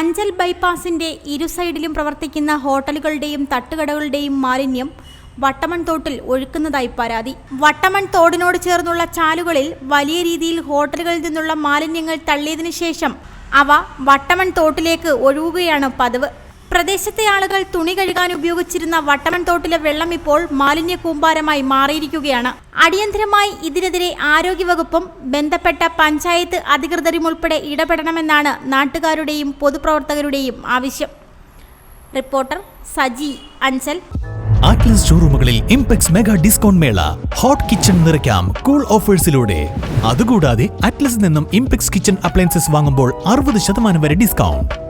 അഞ്ചൽ ബൈപ്പാസിന്റെ ഇരു സൈഡിലും പ്രവർത്തിക്കുന്ന ഹോട്ടലുകളുടെയും തട്ടുകടകളുടെയും മാലിന്യം വട്ടമൺ തോട്ടിൽ ഒഴുക്കുന്നതായി പരാതി. വട്ടമൺ തോടിനോട് ചേർന്നുള്ള ചാലുകളിൽ വലിയ രീതിയിൽ ഹോട്ടലുകളിൽ നിന്നുള്ള മാലിന്യങ്ങൾ തള്ളിയതിനു ശേഷം അവ വട്ടമൺ തോട്ടിലേക്ക് ഒഴുകുകയാണ് പതിവ്. പ്രദേശത്തെ ആളുകൾ തുണി കഴുകാൻ ഉപയോഗിച്ചിരുന്ന വട്ടമൺ തോട്ടിലെ വെള്ളം ഇപ്പോൾ മാലിന്യ കൂമ്പാരമായി മാറിയിരിക്കുകയാണ്. അടിയന്തരമായി ഇതിനെതിരെ ആരോഗ്യവകുപ്പും ബന്ധപ്പെട്ട പഞ്ചായത്ത് അധികൃതരും ഉൾപ്പെടെ ഇടപെടണമെന്നാണ് നാട്ടുകാരുടെയും പൊതുപ്രവർത്തകരുടെയും ആവശ്യം. റിപ്പോർട്ടർ സജി അഞ്ചൽ. ആറ്റ്ലസ് ഷോറൂമുകളിൽ ഇംപെക്സ് മെഗാ ഡിസ്കൗണ്ട് മേള. ഹോട്ട് കിച്ചൺ നിറയ്ക്കാം കൂൾ ഓഫേഴ്സിലൂടെ. അതുകൂടാതെ അറ്റ്ലസ് നിന്നും ഇംപെക്സ് കിച്ചൺ അപ്ലയൻസസ് വാങ്ങുമ്പോൾ അറുപത് ശതമാനം വരെ ഡിസ്കൗണ്ട്.